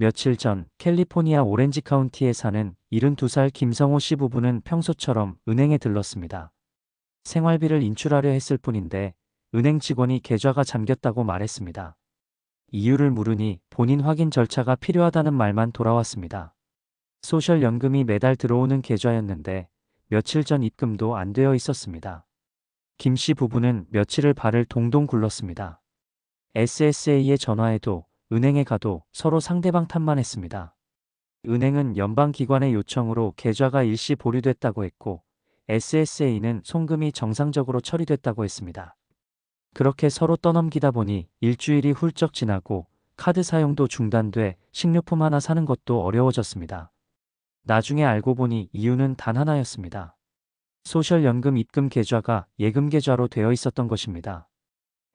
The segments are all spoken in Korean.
며칠 전 캘리포니아 오렌지 카운티에 사는 72살 김성호 씨 부부는 평소처럼 은행에 들렀습니다. 생활비를 인출하려 했을 뿐인데 은행 직원이 계좌가 잠겼다고 말했습니다. 이유를 물으니 본인 확인 절차가 필요하다는 말만 돌아왔습니다. 소셜연금이 매달 들어오는 계좌였는데 며칠 전 입금도 안 되어 있었습니다. 김 씨 부부는 며칠을 발을 동동 굴렀습니다. SSA에 전화해도 은행에 가도 서로 상대방 탓만 했습니다. 은행은 연방기관의 요청으로 계좌가 일시 보류됐다고 했고 SSA는 송금이 정상적으로 처리됐다고 했습니다. 그렇게 서로 떠넘기다 보니 일주일이 훌쩍 지나고 카드 사용도 중단돼 식료품 하나 사는 것도 어려워졌습니다. 나중에 알고 보니 이유는 단 하나였습니다. 소셜연금 입금 계좌가 예금 계좌로 되어 있었던 것입니다.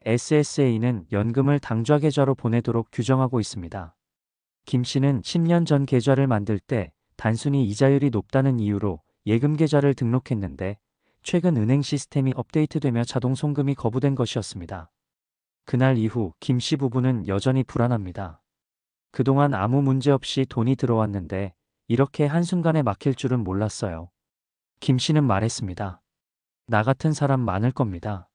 SSA는 연금을 당좌 계좌로 보내도록 규정하고 있습니다. 김 씨는 10년 전 계좌를 만들 때 단순히 이자율이 높다는 이유로 예금 계좌를 등록했는데 최근 은행 시스템이 업데이트되며 자동 송금이 거부된 것이었습니다. 그날 이후 김 씨 부부는 여전히 불안합니다. 그동안 아무 문제 없이 돈이 들어왔는데 이렇게 한순간에 막힐 줄은 몰랐어요. 김 씨는 말했습니다. 나 같은 사람 많을 겁니다.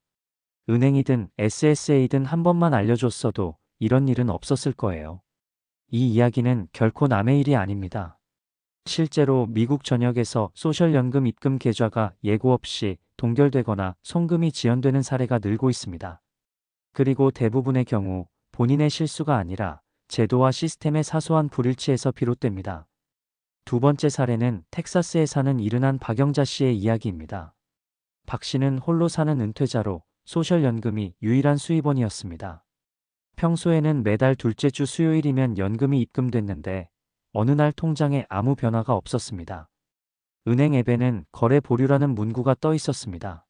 은행이든 SSA든 한 번만 알려줬어도 이런 일은 없었을 거예요. 이 이야기는 결코 남의 일이 아닙니다. 실제로 미국 전역에서 소셜연금 입금 계좌가 예고 없이 동결되거나 송금이 지연되는 사례가 늘고 있습니다. 그리고 대부분의 경우 본인의 실수가 아니라 제도와 시스템의 사소한 불일치에서 비롯됩니다. 두 번째 사례는 텍사스에 사는 이른한 박영자 씨의 이야기입니다. 박 씨는 홀로 사는 은퇴자로 소셜연금이 유일한 수입원이었습니다. 평소에는 매달 둘째 주 수요일이면 연금이 입금됐는데 어느 날 통장에 아무 변화가 없었습니다. 은행 앱에는 거래 보류라는 문구가 떠 있었습니다.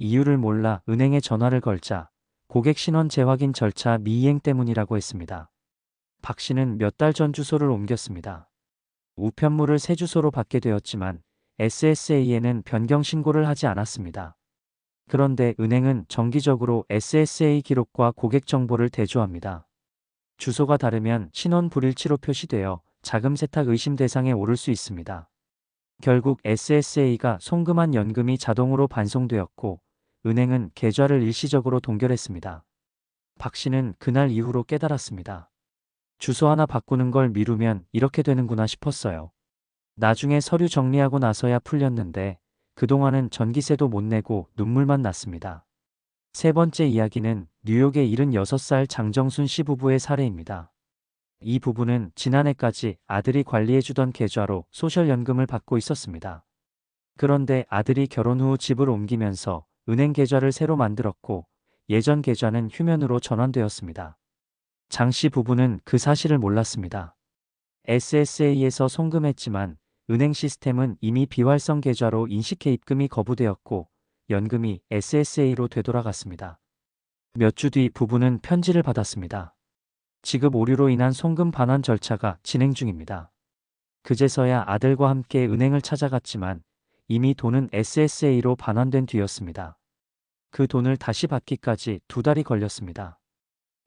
이유를 몰라 은행에 전화를 걸자 고객 신원 재확인 절차 미이행 때문이라고 했습니다. 박 씨는 몇 달 전 주소를 옮겼습니다. 우편물을 새 주소로 받게 되었지만 SSA에는 변경 신고를 하지 않았습니다. 그런데 은행은 정기적으로 SSA 기록과 고객 정보를 대조합니다. 주소가 다르면 신원 불일치로 표시되어 자금 세탁 의심 대상에 오를 수 있습니다. 결국 SSA가 송금한 연금이 자동으로 반송되었고 은행은 계좌를 일시적으로 동결했습니다. 박 씨는 그날 이후로 깨달았습니다. 주소 하나 바꾸는 걸 미루면 이렇게 되는구나 싶었어요. 나중에 서류 정리하고 나서야 풀렸는데 그동안은 전기세도 못 내고 눈물만 났습니다. 세 번째 이야기는 뉴욕의 76살 장정순 씨 부부의 사례입니다. 이 부부는 지난해까지 아들이 관리해주던 계좌로 소셜연금을 받고 있었습니다. 그런데 아들이 결혼 후 집을 옮기면서 은행 계좌를 새로 만들었고 예전 계좌는 휴면으로 전환되었습니다. 장 씨 부부는 그 사실을 몰랐습니다. SSA에서 송금했지만 은행 시스템은 이미 비활성 계좌로 인식해 입금이 거부되었고 연금이 SSA로 되돌아갔습니다. 몇 주 뒤 부부는 편지를 받았습니다. 지급 오류로 인한 송금 반환 절차가 진행 중입니다. 그제서야 아들과 함께 은행을 찾아갔지만 이미 돈은 SSA로 반환된 뒤였습니다. 그 돈을 다시 받기까지 두 달이 걸렸습니다.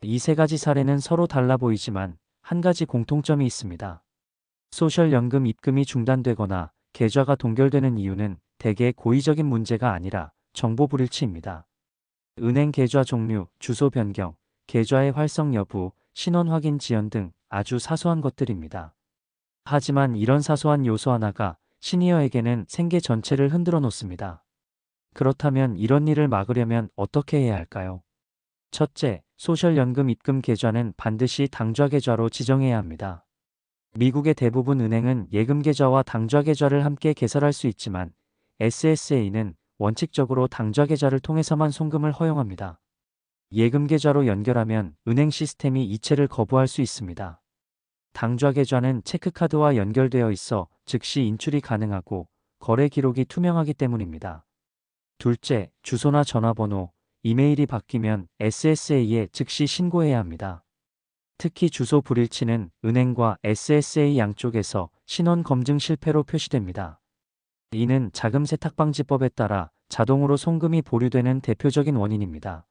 이 세 가지 사례는 서로 달라 보이지만 한 가지 공통점이 있습니다. 소셜연금 입금이 중단되거나 계좌가 동결되는 이유는 대개 고의적인 문제가 아니라 정보 불일치입니다. 은행 계좌 종류, 주소 변경, 계좌의 활성 여부, 신원 확인 지연 등 아주 사소한 것들입니다. 하지만 이런 사소한 요소 하나가 시니어에게는 생계 전체를 흔들어 놓습니다. 그렇다면 이런 일을 막으려면 어떻게 해야 할까요? 첫째, 소셜연금 입금 계좌는 반드시 당좌 계좌로 지정해야 합니다. 미국의 대부분 은행은 예금 계좌와 당좌 계좌를 함께 개설할 수 있지만 SSA는 원칙적으로 당좌 계좌를 통해서만 송금을 허용합니다. 예금 계좌로 연결하면 은행 시스템이 이체를 거부할 수 있습니다. 당좌 계좌는 체크카드와 연결되어 있어 즉시 인출이 가능하고 거래 기록이 투명하기 때문입니다. 둘째, 주소나 전화번호, 이메일이 바뀌면 SSA에 즉시 신고해야 합니다. 특히 주소 불일치는 은행과 SSA 양쪽에서 신원 검증 실패로 표시됩니다. 이는 자금 세탁 방지법에 따라 자동으로 송금이 보류되는 대표적인 원인입니다.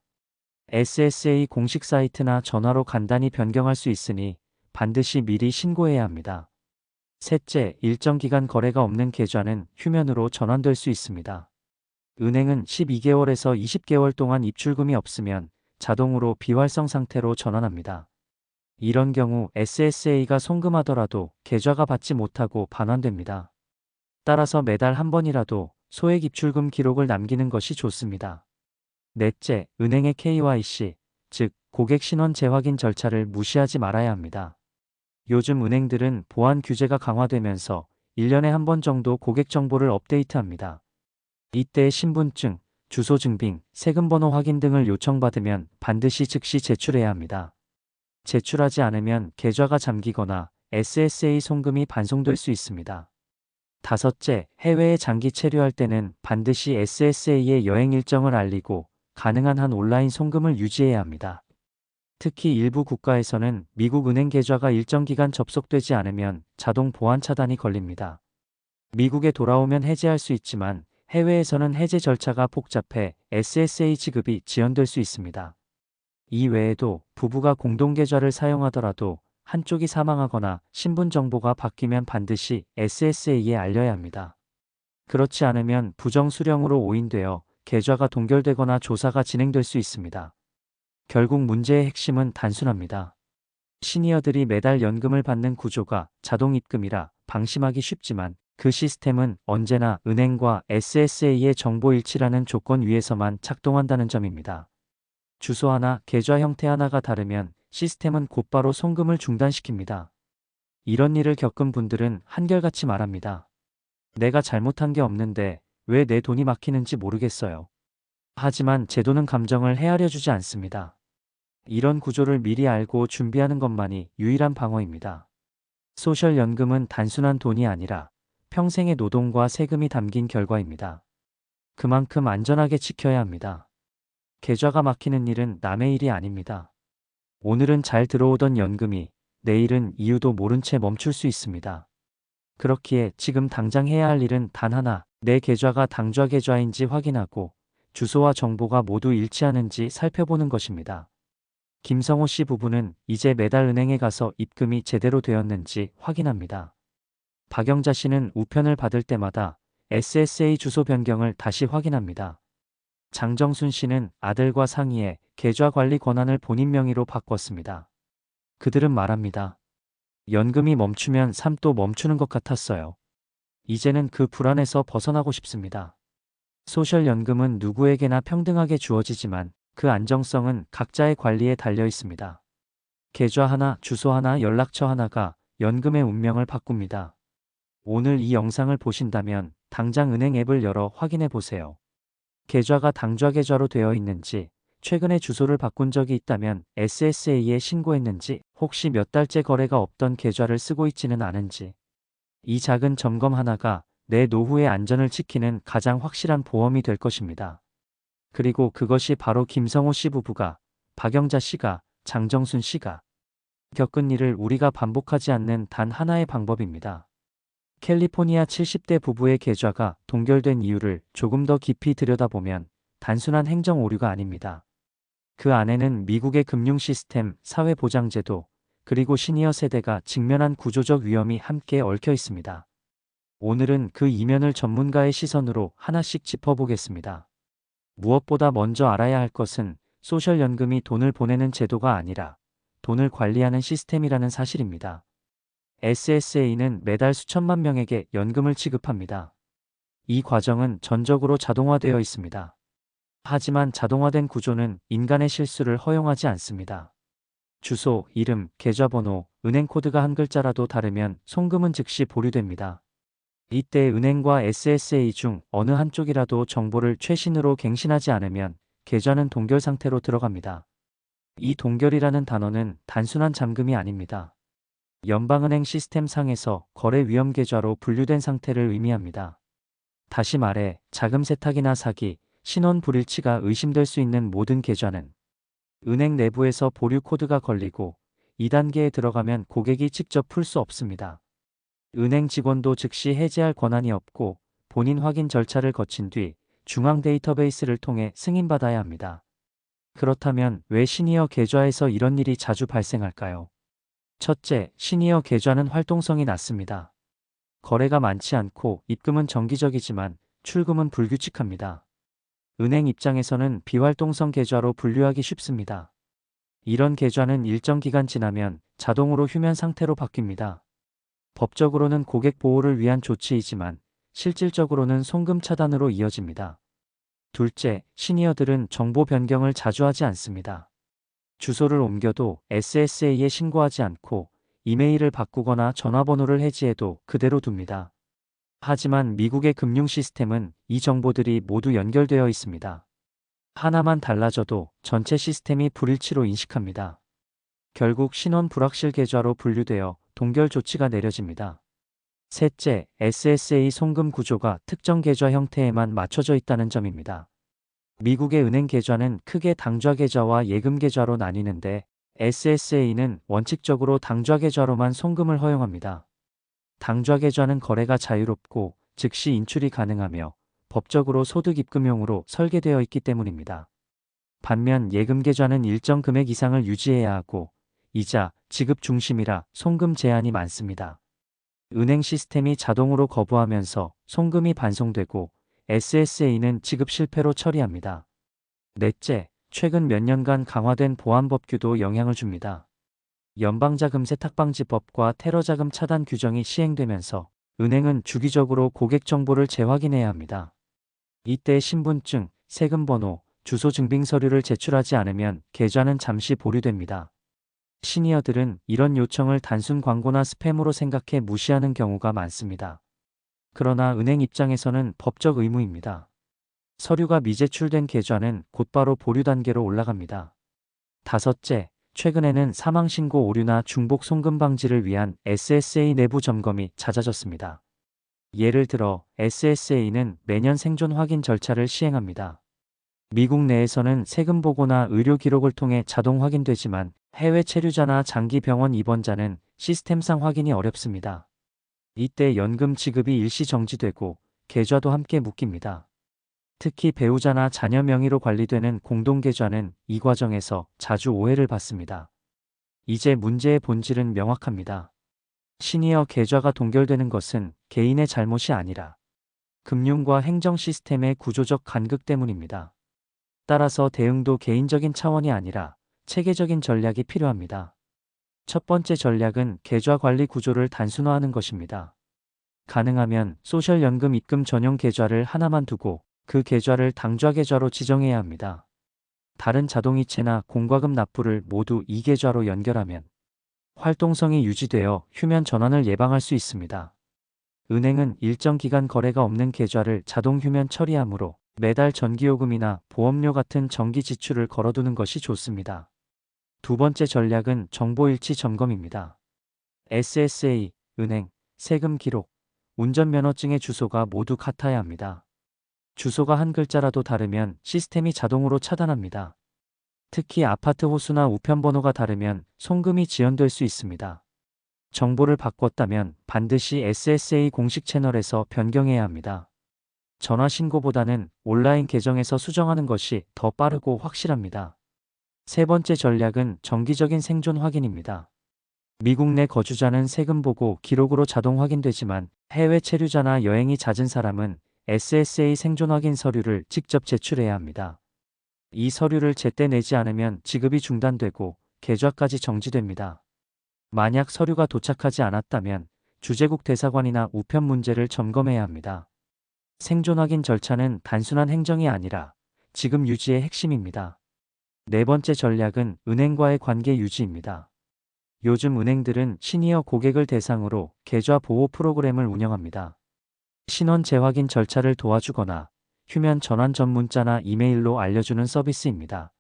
SSA 공식 사이트나 전화로 간단히 변경할 수 있으니 반드시 미리 신고해야 합니다. 셋째, 일정 기간 거래가 없는 계좌는 휴면으로 전환될 수 있습니다. 은행은 12개월에서 20개월 동안 입출금이 없으면 자동으로 비활성 상태로 전환합니다. 이런 경우 SSA가 송금하더라도 계좌가 받지 못하고 반환됩니다. 따라서 매달 한 번이라도 소액 입출금 기록을 남기는 것이 좋습니다. 넷째, 은행의 KYC, 즉 고객 신원 재확인 절차를 무시하지 말아야 합니다. 요즘 은행들은 보안 규제가 강화되면서 1년에 한 번 정도 고객 정보를 업데이트합니다. 이때 신분증, 주소 증빙, 세금 번호 확인 등을 요청받으면 반드시 즉시 제출해야 합니다. 제출하지 않으면 계좌가 잠기거나 SSA 송금이 반송될 수 있습니다. 다섯째, 해외에 장기 체류할 때는 반드시 SSA의 여행 일정을 알리고 가능한 한 온라인 송금을 유지해야 합니다. 특히 일부 국가에서는 미국 은행 계좌가 일정 기간 접속되지 않으면 자동 보안 차단이 걸립니다. 미국에 돌아오면 해제할 수 있지만 해외에서는 해제 절차가 복잡해 SSA 지급이 지연될 수 있습니다. 이 외에도 부부가 공동계좌를 사용하더라도 한쪽이 사망하거나 신분 정보가 바뀌면 반드시 SSA에 알려야 합니다. 그렇지 않으면 부정 수령으로 오인되어 계좌가 동결되거나 조사가 진행될 수 있습니다. 결국 문제의 핵심은 단순합니다. 시니어들이 매달 연금을 받는 구조가 자동 입금이라 방심하기 쉽지만 그 시스템은 언제나 은행과 SSA의 정보 일치라는 조건 위에서만 작동한다는 점입니다. 주소 하나, 계좌 형태 하나가 다르면 시스템은 곧바로 송금을 중단시킵니다. 이런 일을 겪은 분들은 한결같이 말합니다. 내가 잘못한 게 없는데 왜 내 돈이 막히는지 모르겠어요. 하지만 제도는 감정을 헤아려 주지 않습니다. 이런 구조를 미리 알고 준비하는 것만이 유일한 방어입니다. 소셜연금은 단순한 돈이 아니라 평생의 노동과 세금이 담긴 결과입니다. 그만큼 안전하게 지켜야 합니다. 계좌가 막히는 일은 남의 일이 아닙니다. 오늘은 잘 들어오던 연금이 내일은 이유도 모른 채 멈출 수 있습니다. 그렇기에 지금 당장 해야 할 일은 단 하나, 내 계좌가 당좌 계좌인지 확인하고 주소와 정보가 모두 일치하는지 살펴보는 것입니다. 김성호 씨 부부는 이제 매달 은행에 가서 입금이 제대로 되었는지 확인합니다. 박영자 씨는 우편을 받을 때마다 SSA 주소 변경을 다시 확인합니다. 장정순 씨는 아들과 상의해 계좌 관리 권한을 본인 명의로 바꿨습니다. 그들은 말합니다. 연금이 멈추면 삶도 멈추는 것 같았어요. 이제는 그 불안에서 벗어나고 싶습니다. 소셜연금은 누구에게나 평등하게 주어지지만 그 안정성은 각자의 관리에 달려 있습니다. 계좌 하나, 주소 하나, 연락처 하나가 연금의 운명을 바꿉니다. 오늘 이 영상을 보신다면 당장 은행 앱을 열어 확인해 보세요. 계좌가 당좌 계좌로 되어 있는지, 최근에 주소를 바꾼 적이 있다면 SSA에 신고했는지, 혹시 몇 달째 거래가 없던 계좌를 쓰고 있지는 않은지. 이 작은 점검 하나가 내 노후의 안전을 지키는 가장 확실한 보험이 될 것입니다. 그리고 그것이 바로 김성호 씨 부부가, 박영자 씨가, 장정순 씨가 겪은 일을 우리가 반복하지 않는 단 하나의 방법입니다. 캘리포니아 70대 부부의 계좌가 동결된 이유를 조금 더 깊이 들여다보면 단순한 행정 오류가 아닙니다. 그 안에는 미국의 금융 시스템, 사회보장제도, 그리고 시니어 세대가 직면한 구조적 위험이 함께 얽혀 있습니다. 오늘은 그 이면을 전문가의 시선으로 하나씩 짚어보겠습니다. 무엇보다 먼저 알아야 할 것은 소셜연금이 돈을 보내는 제도가 아니라 돈을 관리하는 시스템이라는 사실입니다. SSA는 매달 수천만 명에게 연금을 지급합니다. 이 과정은 전적으로 자동화되어 있습니다. 하지만 자동화된 구조는 인간의 실수를 허용하지 않습니다. 주소, 이름, 계좌번호, 은행 코드가 한 글자라도 다르면 송금은 즉시 보류됩니다. 이때 은행과 SSA 중 어느 한쪽이라도 정보를 최신으로 갱신하지 않으면 계좌는 동결 상태로 들어갑니다. 이 동결이라는 단어는 단순한 잠금이 아닙니다. 연방은행 시스템 상에서 거래 위험 계좌로 분류된 상태를 의미합니다. 다시 말해 자금 세탁이나 사기, 신원 불일치가 의심될 수 있는 모든 계좌는 은행 내부에서 보류 코드가 걸리고 2단계에 들어가면 고객이 직접 풀 수 없습니다. 은행 직원도 즉시 해제할 권한이 없고 본인 확인 절차를 거친 뒤 중앙 데이터베이스를 통해 승인받아야 합니다. 그렇다면 왜 시니어 계좌에서 이런 일이 자주 발생할까요? 첫째, 시니어 계좌는 활동성이 낮습니다. 거래가 많지 않고 입금은 정기적이지만 출금은 불규칙합니다. 은행 입장에서는 비활동성 계좌로 분류하기 쉽습니다. 이런 계좌는 일정 기간 지나면 자동으로 휴면 상태로 바뀝니다. 법적으로는 고객 보호를 위한 조치이지만 실질적으로는 송금 차단으로 이어집니다. 둘째, 시니어들은 정보 변경을 자주 하지 않습니다. 주소를 옮겨도 SSA에 신고하지 않고 이메일을 바꾸거나 전화번호를 해지해도 그대로 둡니다. 하지만 미국의 금융 시스템은 이 정보들이 모두 연결되어 있습니다. 하나만 달라져도 전체 시스템이 불일치로 인식합니다. 결국 신원 불확실 계좌로 분류되어 동결 조치가 내려집니다. 셋째, SSA 송금 구조가 특정 계좌 형태에만 맞춰져 있다는 점입니다. 미국의 은행 계좌는 크게 당좌 계좌와 예금 계좌로 나뉘는데 SSA는 원칙적으로 당좌 계좌로만 송금을 허용합니다. 당좌 계좌는 거래가 자유롭고 즉시 인출이 가능하며 법적으로 소득 입금용으로 설계되어 있기 때문입니다. 반면 예금 계좌는 일정 금액 이상을 유지해야 하고 이자, 지급 중심이라 송금 제한이 많습니다. 은행 시스템이 자동으로 거부하면서 송금이 반송되고 SSA는 지급 실패로 처리합니다. 넷째, 최근 몇 년간 강화된 보안법규도 영향을 줍니다. 연방자금 세탁방지법과 테러자금 차단 규정이 시행되면서 은행은 주기적으로 고객 정보를 재확인해야 합니다. 이때 신분증, 세금번호, 주소 증빙 서류를 제출하지 않으면 계좌는 잠시 보류됩니다. 시니어들은 이런 요청을 단순 광고나 스팸으로 생각해 무시하는 경우가 많습니다. 그러나 은행 입장에서는 법적 의무입니다. 서류가 미제출된 계좌는 곧바로 보류 단계로 올라갑니다. 다섯째, 최근에는 사망신고 오류나 중복 송금 방지를 위한 SSA 내부 점검이 잦아졌습니다. 예를 들어 SSA는 매년 생존 확인 절차를 시행합니다. 미국 내에서는 세금 보고나 의료 기록을 통해 자동 확인되지만 해외 체류자나 장기 병원 입원자는 시스템상 확인이 어렵습니다. 이때 연금 지급이 일시 정지되고 계좌도 함께 묶입니다. 특히 배우자나 자녀 명의로 관리되는 공동계좌는 이 과정에서 자주 오해를 받습니다. 이제 문제의 본질은 명확합니다. 시니어 계좌가 동결되는 것은 개인의 잘못이 아니라 금융과 행정 시스템의 구조적 간극 때문입니다. 따라서 대응도 개인적인 차원이 아니라 체계적인 전략이 필요합니다. 첫 번째 전략은 계좌 관리 구조를 단순화하는 것입니다. 가능하면 소셜연금 입금 전용 계좌를 하나만 두고 그 계좌를 당좌 계좌로 지정해야 합니다. 다른 자동이체나 공과금 납부를 모두 이 계좌로 연결하면 활동성이 유지되어 휴면 전환을 예방할 수 있습니다. 은행은 일정 기간 거래가 없는 계좌를 자동 휴면 처리하므로 매달 전기요금이나 보험료 같은 정기 지출을 걸어두는 것이 좋습니다. 두 번째 전략은 정보일치 점검입니다. SSA, 은행, 세금 기록, 운전면허증의 주소가 모두 같아야 합니다. 주소가 한 글자라도 다르면 시스템이 자동으로 차단합니다. 특히 아파트 호수나 우편번호가 다르면 송금이 지연될 수 있습니다. 정보를 바꿨다면 반드시 SSA 공식 채널에서 변경해야 합니다. 전화 신고보다는 온라인 계정에서 수정하는 것이 더 빠르고 확실합니다. 세 번째 전략은 정기적인 생존 확인입니다. 미국 내 거주자는 세금 보고 기록으로 자동 확인되지만 해외 체류자나 여행이 잦은 사람은 SSA 생존 확인 서류를 직접 제출해야 합니다. 이 서류를 제때 내지 않으면 지급이 중단되고 계좌까지 정지됩니다. 만약 서류가 도착하지 않았다면 주재국 대사관이나 우편 문제를 점검해야 합니다. 생존 확인 절차는 단순한 행정이 아니라 지금 유지의 핵심입니다. 네 번째 전략은 은행과의 관계 유지입니다. 요즘 은행들은 시니어 고객을 대상으로 계좌 보호 프로그램을 운영합니다. 신원 재확인 절차를 도와주거나 휴면 전환 전 문자나 이메일로 알려주는 서비스입니다.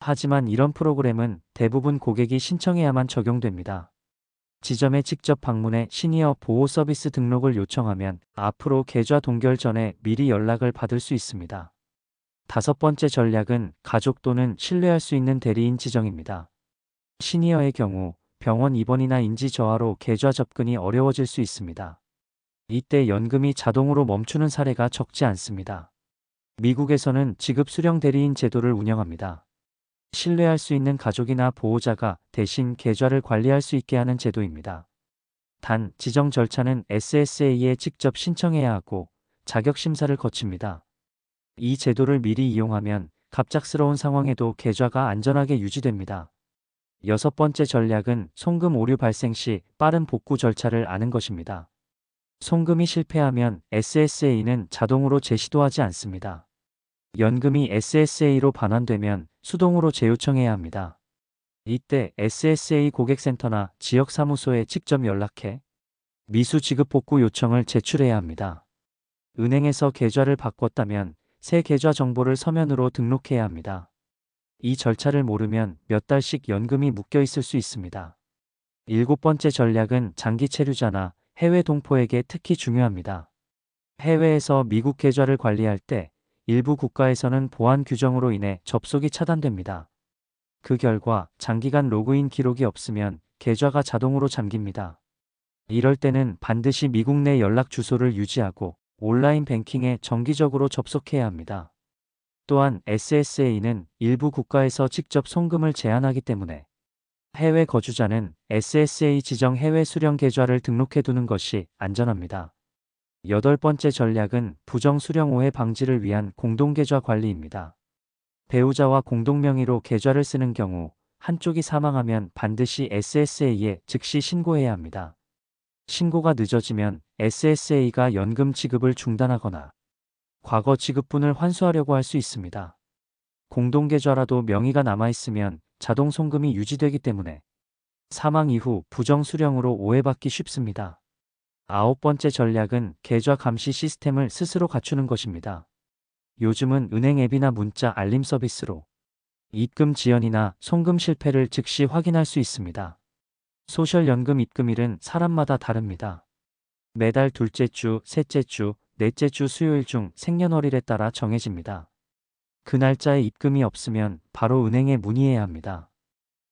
하지만 이런 프로그램은 대부분 고객이 신청해야만 적용됩니다. 지점에 직접 방문해 시니어 보호 서비스 등록을 요청하면 앞으로 계좌 동결 전에 미리 연락을 받을 수 있습니다. 다섯 번째 전략은 가족 또는 신뢰할 수 있는 대리인 지정입니다. 시니어의 경우 병원 입원이나 인지 저하로 계좌 접근이 어려워질 수 있습니다. 이때 연금이 자동으로 멈추는 사례가 적지 않습니다. 미국에서는 지급 수령 대리인 제도를 운영합니다. 신뢰할 수 있는 가족이나 보호자가 대신 계좌를 관리할 수 있게 하는 제도입니다. 단, 지정 절차는 SSA에 직접 신청해야 하고 자격 심사를 거칩니다. 이 제도를 미리 이용하면 갑작스러운 상황에도 계좌가 안전하게 유지됩니다. 여섯 번째 전략은 송금 오류 발생 시 빠른 복구 절차를 아는 것입니다. 송금이 실패하면 SSA는 자동으로 재시도 하지 않습니다. 연금이 SSA로 반환되면 수동으로 재요청해야 합니다. 이때 SSA 고객센터나 지역사무소에 직접 연락해 미수 지급 복구 요청을 제출해야 합니다. 은행에서 계좌를 바꿨다면 새 계좌 정보를 서면으로 등록해야 합니다. 이 절차를 모르면 몇 달씩 연금이 묶여 있을 수 있습니다. 일곱 번째 전략은 장기 체류자나 해외 동포에게 특히 중요합니다. 해외에서 미국 계좌를 관리할 때 일부 국가에서는 보안 규정으로 인해 접속이 차단됩니다. 그 결과 장기간 로그인 기록이 없으면 계좌가 자동으로 잠깁니다. 이럴 때는 반드시 미국 내 연락 주소를 유지하고 온라인 뱅킹에 정기적으로 접속해야 합니다. 또한 SSA는 일부 국가에서 직접 송금을 제한하기 때문에 해외 거주자는 SSA 지정 해외 수령 계좌를 등록해 두는 것이 안전합니다. 여덟 번째 전략은 부정 수령 오해 방지를 위한 공동계좌 관리입니다. 배우자와 공동명의로 계좌를 쓰는 경우 한쪽이 사망하면 반드시 SSA에 즉시 신고해야 합니다. 신고가 늦어지면 SSA가 연금 지급을 중단하거나 과거 지급분을 환수하려고 할 수 있습니다. 공동계좌라도 명의가 남아있으면 자동 송금이 유지되기 때문에 사망 이후 부정 수령으로 오해받기 쉽습니다. 아홉 번째 전략은 계좌 감시 시스템을 스스로 갖추는 것입니다. 요즘은 은행 앱이나 문자 알림 서비스로 입금 지연이나 송금 실패를 즉시 확인할 수 있습니다. 소셜연금 입금일은 사람마다 다릅니다. 매달 둘째 주, 셋째 주, 넷째 주 수요일 중 생년월일에 따라 정해집니다. 그 날짜에 입금이 없으면 바로 은행에 문의해야 합니다.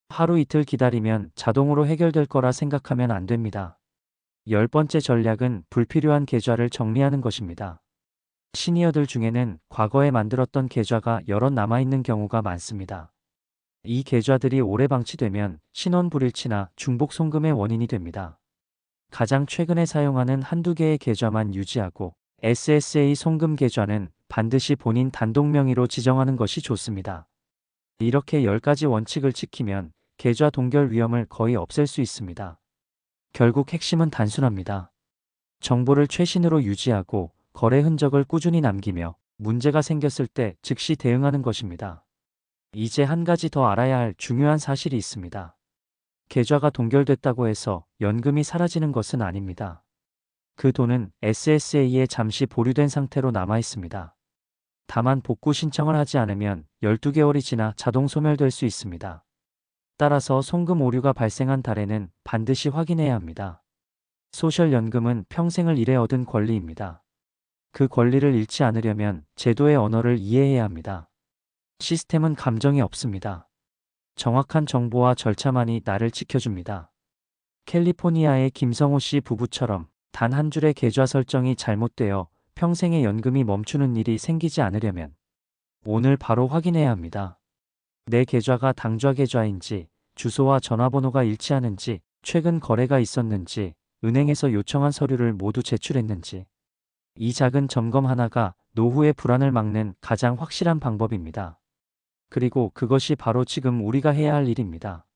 하루 이틀 기다리면 자동으로 해결될 거라 생각하면 안 됩니다. 열 번째 전략은 불필요한 계좌를 정리하는 것입니다. 시니어들 중에는 과거에 만들었던 계좌가 여럿 남아있는 경우가 많습니다. 이 계좌들이 오래 방치되면 신원 불일치나 중복 송금의 원인이 됩니다. 가장 최근에 사용하는 한두 개의 계좌만 유지하고 SSA 송금 계좌는 반드시 본인 단독 명의로 지정하는 것이 좋습니다. 이렇게 10가지 원칙을 지키면 계좌 동결 위험을 거의 없앨 수 있습니다. 결국 핵심은 단순합니다. 정보를 최신으로 유지하고 거래 흔적을 꾸준히 남기며 문제가 생겼을 때 즉시 대응하는 것입니다. 이제 한 가지 더 알아야 할 중요한 사실이 있습니다. 계좌가 동결됐다고 해서 연금이 사라지는 것은 아닙니다. 그 돈은 SSA에 잠시 보류된 상태로 남아 있습니다. 다만 복구 신청을 하지 않으면 12개월이 지나 자동 소멸될 수 있습니다. 따라서 송금 오류가 발생한 달에는 반드시 확인해야 합니다. 소셜연금은 평생을 일해 얻은 권리입니다. 그 권리를 잃지 않으려면 제도의 언어를 이해해야 합니다. 시스템은 감정이 없습니다. 정확한 정보와 절차만이 나를 지켜줍니다. 캘리포니아의 김성호 씨 부부처럼 단 한 줄의 계좌 설정이 잘못되어 평생의 연금이 멈추는 일이 생기지 않으려면 오늘 바로 확인해야 합니다. 내 계좌가 당좌 계좌인지 주소와 전화번호가 일치하는지 최근 거래가 있었는지 은행에서 요청한 서류를 모두 제출했는지 이 작은 점검 하나가 노후의 불안을 막는 가장 확실한 방법입니다. 그리고 그것이 바로 지금 우리가 해야 할 일입니다.